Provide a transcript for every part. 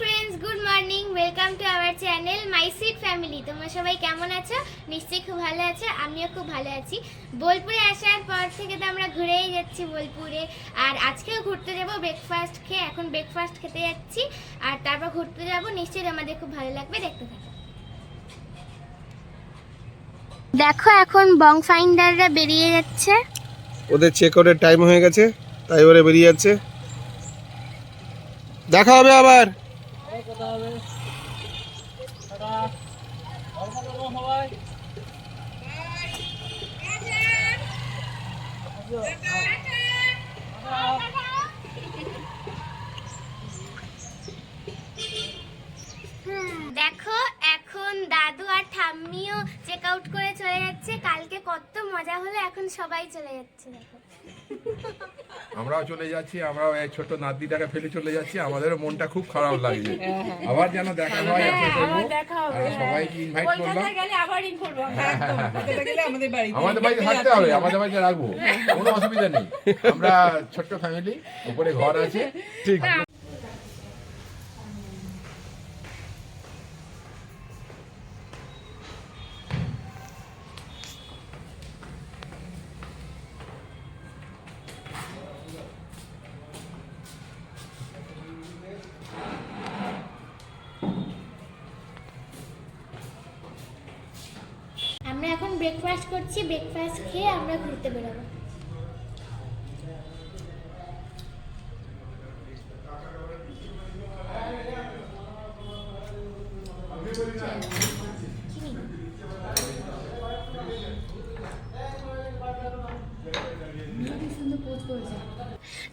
Friends good morning welcome to our channel my sweet family তোমরা সবাই কেমন আছো? নিশ্চয়ই খুব ভালো আছো, আমিও খুব ভালো আছি। বোলপুরে আসার পর থেকে তো আমরা ঘুরেই যাচ্ছি বোলপুরে। আর আজকেও ঘুরতে যাব ব্রেকফাস্ট খেয়ে। এখন ব্রেকফাস্ট খেতে যাচ্ছি। আর তারপর ঘুরতে যাব, নিশ্চয়ই আমাদের খুব ভালো লাগবে দেখতে থাকো। দেখো এখন বং ফাইন্ডাররা বেরিয়ে যাচ্ছে। ওদের চেক আউটের টাইম হয়ে গেছে, তাই ওরা বেরিয়ে যাচ্ছে। দেখা হবে আবার। দেখো এখন দাদু আর ঠাম্মিও চেক আউট করে চলে যাচ্ছে। কত মজা হলো এখন সবাই চলে যাচ্ছে দেখো। আমরাও চলে যাচ্ছি আমরাও এই ছোট্ট নাতিটাকে ফেলে চলে যাচ্ছি আমাদেরও মনটা খুব খারাপ লাগছে। আবার যেন দেখা হয় আর সবাইকে ইনভাইট করলাম। আমাদের বাড়িতে থাকতে হবে আমাদের বাড়িতে রাখব। কোনো অসুবিধা নেই। আমরা ছোট্ট ফ্যামিলি উপরে ঘর আছে। ঠিক ব্রেকফাস্ট করছি ব্রেকফাস্ট খেয়ে আমরা ঘুরতে বেরোবো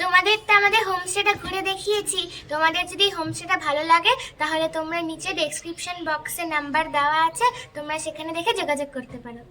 তোমাদের তো আমাদের হোমস্টেটা ঘুরে দেখিয়েছি। তোমাদের যদি হোমস্টেটা ভালো লাগে, তাহলে তোমরা নিচে ডেসক্রিপশন বক্সে নাম্বার দেওয়া আছে, তোমরা সেখানে দেখে যোগাযোগ করতে পারো।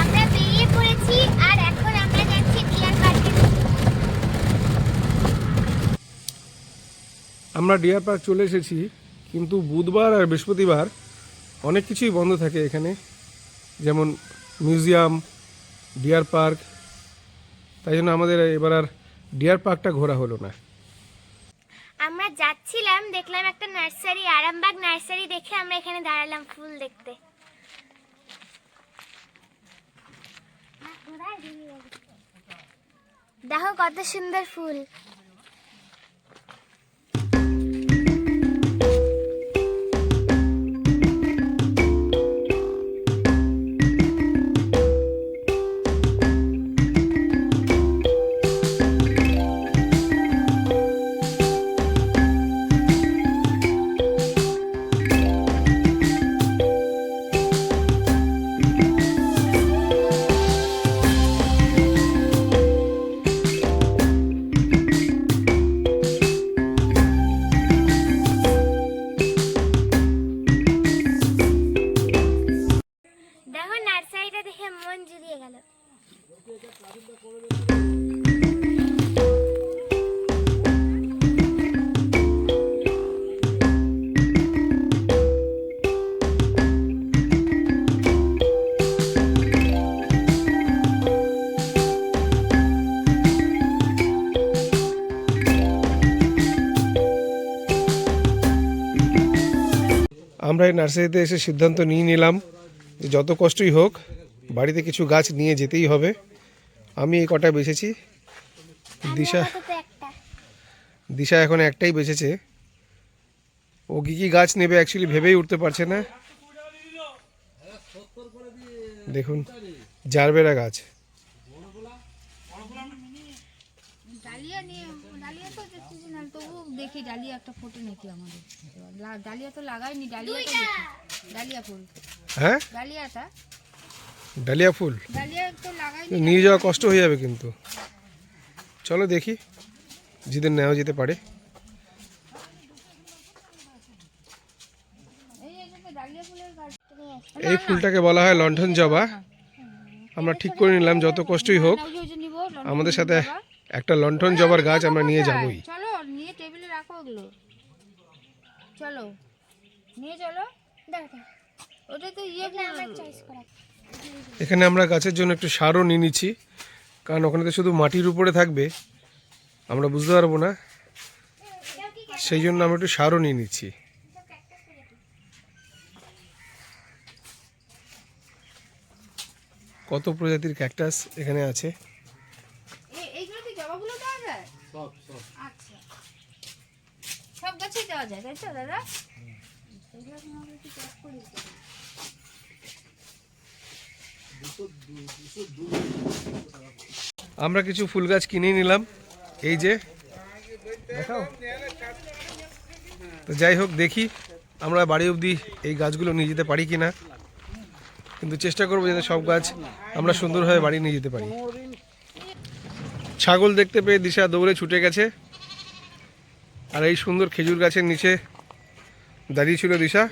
আমরা বেরিয়ে পড়েছি আর এখন আমরা যাচ্ছি ডিয়ার পার্কে আমরা ডিয়ার পার্ক চলে এসেছি, কিন্তু বুধবার আর বৃহস্পতিবার অনেক কিছুই বন্ধ থাকে এখানে। যেমন মিউজিয়াম ডিয়ার পার্ক তাই জন্য আমাদের এবার আর ডিয়ার পার্কটা ঘোরা হলো না। আমরা যাচ্ছিলাম, দেখলাম একটা নার্সারি, আরামবাগ নার্সারি দেখে আমরা এখানে দাঁড়ালাম ফুল দেখতে। দেখো কত সুন্দর ফুল। আমরা এই নার্সারিতে এসে সিদ্ধান্ত নিয়ে নিলাম যে যত কষ্টই হোক বাড়িতে কিছু গাছ নিয়ে যেতেই হবে। আমি এই কটা বেছেছি। দিশা দিশা এখন একটাই বেঁচেছে ও কী কী গাছ নেবে অ্যাকচুয়ালি ভেবেই উঠতে পারছে না। দেখুন জারবেরা গাছ ডালিয়া নিয়ে ডালিয়া তো সিজনাল তবু দেখি ডালিয়া একটা ফোটে নাকি আমাদের? ডালিয়া তো লাগাইনি ডালিয়া ডালিয়া ফুল। হ্যাঁ? ডালিয়াটা? ডালিয়া ফুল? ডালিয়া তো লাগাইনি নিয়ে যাওয়া কষ্ট হয়ে যাবে কিন্তু। চলো দেখি যেদিন নেওয়া যেতে পারে। এই ফুলটাকে বলা হয় লণ্ঠন জবা। আমরা ঠিক করে নিলাম যত কষ্টই হোক আমাদের সাথে একটা লণ্ঠন জবার গাছ আমরা নিয়ে যাবই। রাখো ওগুলো। চলো। নিয়ে চলো। ওটা তো ইয়ে এখানে আমরা গাছের জন্য একটু সারও নিয়ে নিচ্ছি। কারণ ওখানে তো শুধু মাটির উপরে থাকবে। আমরা বুঝতে পারব না। সেই জন্য আমরা একটু সারও নিয়ে নিচ্ছি। কত প্রজাতির ক্যাকটাস এখানে আছে এ- এইগুলো কি জবাগুলো দেওয়া যায় সব গাছেই দেওয়া যায় তাই তো দাদা। আমরা কিছু ফুল গাছ কিনে নিলাম। এই যে। তো যাই হোক দেখি আমরা বাড়ি অবধি এই গাছগুলো নিয়ে যেতে পারি কি না কিন্তু চেষ্টা করব যাতে সব গাছ আমরা সুন্দরভাবে বাড়ি নিয়ে যেতে পারি। ছাগল দেখতে পেয়ে দিশা দৌড়ে ছুটে গেছে। আর এই সুন্দর খেজুর গাছের নিচে দাঁড়িয়ে ছিল দিশা।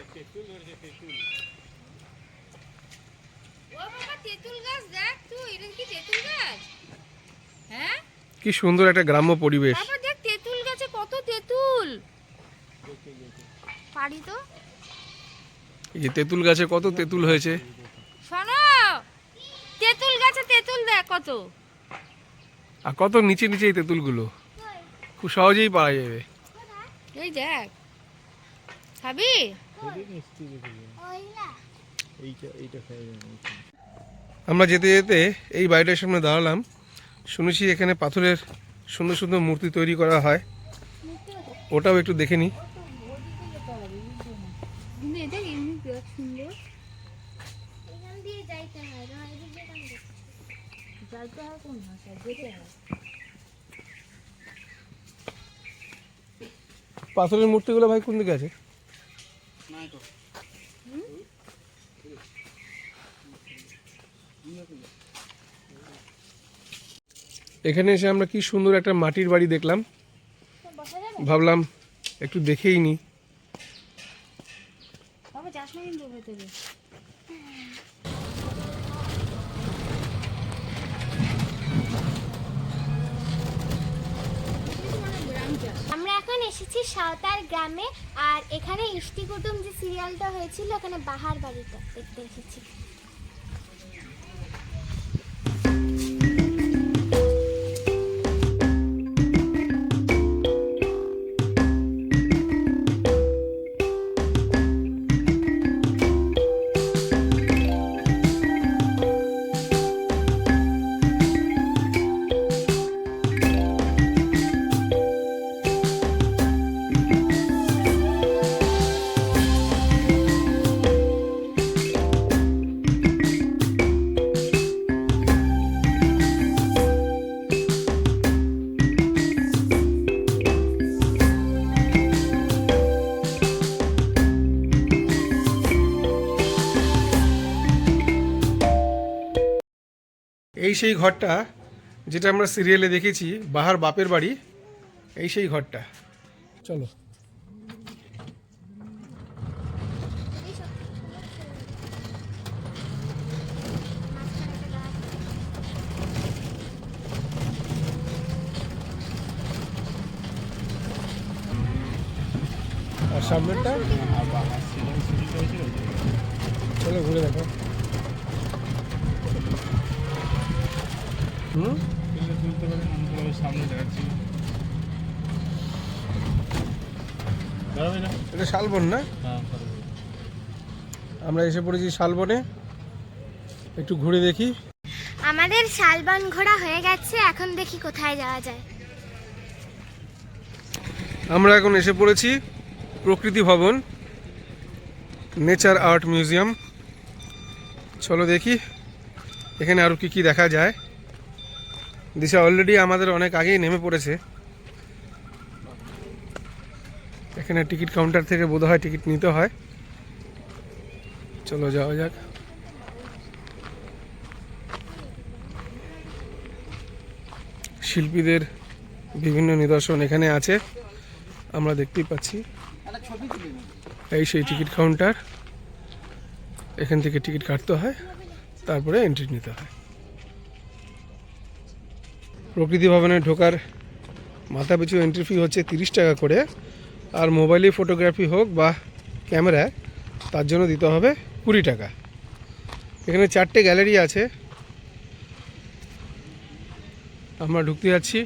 কি সুন্দর একটা গ্রাম্য পরিবেশ। তেঁতুল গাছে কত তেঁতুল তেঁতুল গাছে কত তেঁতুল হয়েছে। শোনো তেঁতুল গাছে তেঁতুল দেখ কত আর কত নিচে নিচে এই তেঁতুলগুলো। খুব সহজেই পাওয়া যাবে। এই দেখ। খাবি? আমরা যেতে যেতে এই বাড়িটার সামনে দাঁড়ালাম। শুনেছি এখানে পাথরের সুন্দর সুন্দর মূর্তি তৈরি করা হয়। ওটাও একটু দেখে নিই কিন্তু এটা এমনি দেখ সুন্দর। এখান দিয়ে যাইতে হয়? যাইতে হয় কোন ভাষায় যেতে হয়। পাথরের মূর্তিগুলো ভাই কোন দিকে আছে? এখানে এসে আমরা কি সুন্দর একটা মাটির বাড়ি দেখলাম। ভাবলাম একটু দেখেই নি বাবা যাস না কিন্তু ভেতরে আমরা এখন এসেছি সাঁওতাল গ্রামে, আর এখানে ইষ্টি কুটুম যে সিরিয়ালটা হয়েছিল, ওখানে বাহার বাড়িটা দেখতে এসেছি এই সেই ঘরটা যেটা আমরা সিরিয়ালে দেখেছি, বাহার বাপের বাড়ি, এই সেই ঘরটা। চলো। আর সামনেরটা? চলো, ঘুরে দেখো। হুম? সামনে দেখাচ্ছি এটা শালবন না? হ্যাঁ আমরা এসে পড়েছি শালবনে। একটু ঘুরে দেখি। আমাদের শালবন ঘোরা হয়ে গেছে এখন দেখি কোথায় যাওয়া যায়। আমরা এখন এসে পড়েছি প্রকৃতি ভবন নেচার আর্ট মিউজিয়াম চলো দেখি এখানে আরও কী কী দেখা যায়। দিশা অলরেডি আমাদের অনেক আগেই নেমে পড়েছে। এখানে টিকিট কাউন্টার থেকে বোধহয় টিকিট নিতে হয়। চলো যাওয়া যাক। শিল্পীদের বিভিন্ন নিদর্শন এখানে আছে। আমরা দেখতেই পাচ্ছি। এই সেই টিকিট কাউন্টার এখান থেকে টিকিট কাটতে হয়। তারপরে এন্ট্রি নিতে হয়। প্রকৃতি ভবনে ঢোকার মাথা পিছু এন্ট্রি ফি হচ্ছে তিরিশ টাকা করে। আর মোবাইলে ফটোগ্রাফি হোক বা ক্যামেরায় তার জন্য দিতে হবে কুড়ি টাকা। এখানে চারটে গ্যালারি আছে। আমরা ঢুকতে যাচ্ছি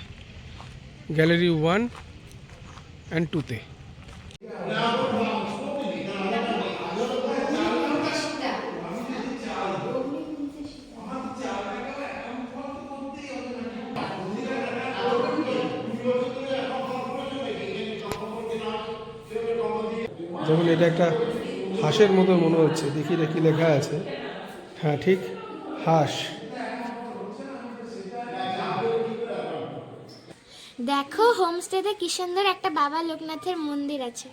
গ্যালারি ওয়ান অ্যান্ড টুতে এটা একটা হাঁসের মতো মনে হচ্ছে। দেখি এটা দেখি লেখা আছে। হ্যাঁ ঠিক। হাঁস। দেখো হোমস্টেতে কি সুন্দর একটা বাবা লোকনাথের মন্দির আছে।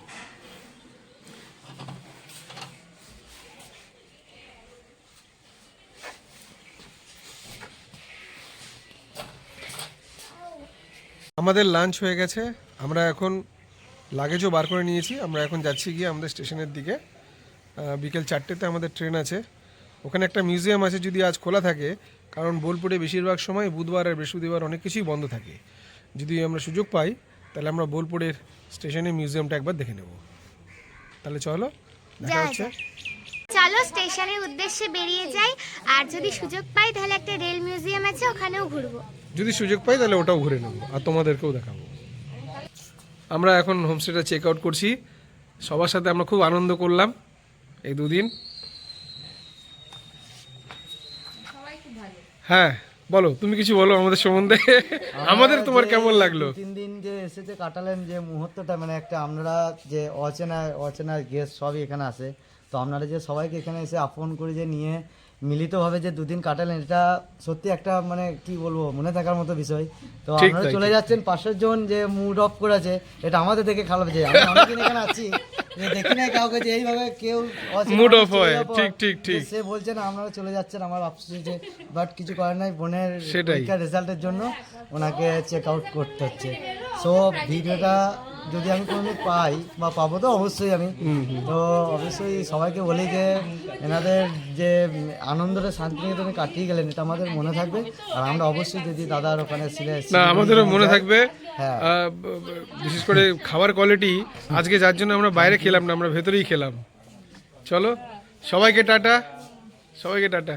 আমাদের লাঞ্চ হয়ে গেছে। আমরা এখন লাগেজও বার করে নিয়েছি। আমরা এখন যাচ্ছি গিয়ে আমাদের স্টেশনের দিকে। বিকেল চারটেতে আমাদের ট্রেন আছে। ওখানে একটা মিউজিয়াম আছে যদি আজ খোলা থাকে কারণ বোলপুরে বেশিরভাগ সময় বুধবার আর বৃহস্পতিবার অনেক কিছুই বন্ধ থাকে। যদি আমরা সুযোগ পাই তাহলে আমরা বোলপুরের স্টেশনে মিউজিয়ামটা একবার দেখে নেব। তাহলে চলো দেখা যাওয়া হচ্ছে। চলো স্টেশনের উদ্দেশ্যে বেরিয়ে যাই আর যদি সুযোগ পাই তাহলে একটা রেল মিউজিয়াম আছে ওখানেও ঘুরবো। যদি সুযোগ পাই তাহলে ওটাও ঘুরে নেব আর তোমাদেরকেও দেখাবো। আমরা এখন হোমস্টেটা চেক আউট করছি। সবার সাথে আমরা খুব আনন্দ করলাম এই দুদিন। হ্যাঁ বলো তুমি কিছু বলো আমাদের সম্বন্ধে? আমাদের তোমার কেমন লাগল? তিন দিন যে এসেছে কাটালেন যে মুহূর্তটা মানে একটা আমরা যে অচেনা অচেনা গেস্ট সবই এখানে আসে। তো আপনারা যে সবাইকে এখানে এসে আপন করে যে নিয়ে মিলিতভাবে যে দুদিন কাটালেন এটা সত্যি একটা মানে কি বলব মনে থাকার মতো বিষয়। তো আপনারা চলে যাচ্ছেন পাশের জন যে মুড অফ করেছে এটা আমাদের দেখে খারাপ যে আমি অনেকদিন এখানে আছি যে দেখি নাই কাউকে যে এইভাবে কেউ Mood মানুষ হয়, ঠিক, ঠিক, ঠিক। সে বলছে না আপনারা চলে যাচ্ছেন আমার আফসোস হয়েছে বাট কিছু করার নাই বোনের সেটাই। পরীক্ষার রেজাল্টের জন্য ওনাকে চেক আউট করতে হচ্ছে। সো ভিডিওটা যদি আমি কোনোদিন পাই বা পাবো তো অবশ্যই আমি। তো অবশ্যই সবাইকে বলি যে এনাদের যে আনন্দটা শান্তিনিকেতনে কাটিয়ে গেলেন এটা আমাদের মনে থাকবে। আর আমরা অবশ্যই যদি দাদার ওখানে সিলে না আমাদেরও মনে থাকবে। হ্যাঁ। বিশেষ করে খাবার কোয়ালিটি আজকে যার জন্য আমরা বাইরে খেলাম না আমরা ভেতরেই খেলাম। চলো সবাইকে টাটা সবাইকে টাটা।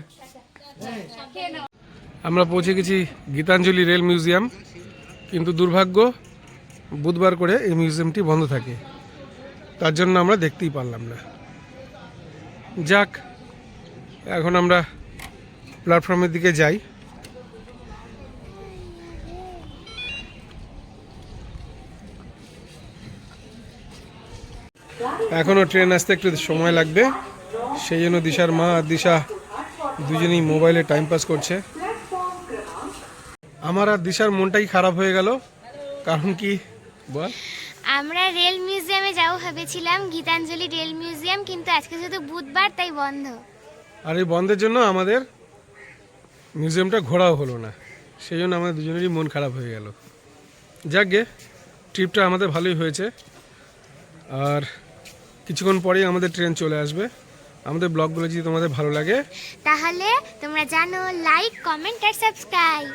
আমরা পৌঁছে গেছি গীতাঞ্জলি রেল মিউজিয়াম। কিন্তু দুর্ভাগ্য বুধবার করে এই মিউজিয়ামটি বন্ধ থাকে। তার জন্য আমরা দেখতেই পারলাম না। যাক, এখন আমরা প্ল্যাটফর্মের দিকে যাই। এখনও ট্রেন আসতে একটু সময় লাগবে। সেই জন্য দিশার মা আর দিশা দুজনেই মোবাইলে টাইম পাস করছে। আমার আর দিশার মনটাই খারাপ হয়ে গেল। কারণ কি? আমরা রেল মিউজিয়ামে যাব ভেবেছিলাম গীতাঞ্জলি রেল মিউজিয়াম কিন্তু আজকে যেহেতু বুধবার তাই বন্ধ। আর এই বন্ধের জন্য আমাদের মিউজিয়ামটা ঘোরাও হলো না। সেই জন্য আমাদের দুজনেরই মন খারাপ হয়ে গেল। যাক গে ট্রিপটা আমাদের ভালোই হয়েছে। আর কিছুক্ষণ পরেই আমাদের ট্রেন চলে আসবে। আমাদের ব্লগগুলো যদি তোমাদের ভালো লাগে। তাহলে তোমরা জানো লাইক কমেন্ট আর সাবস্ক্রাইব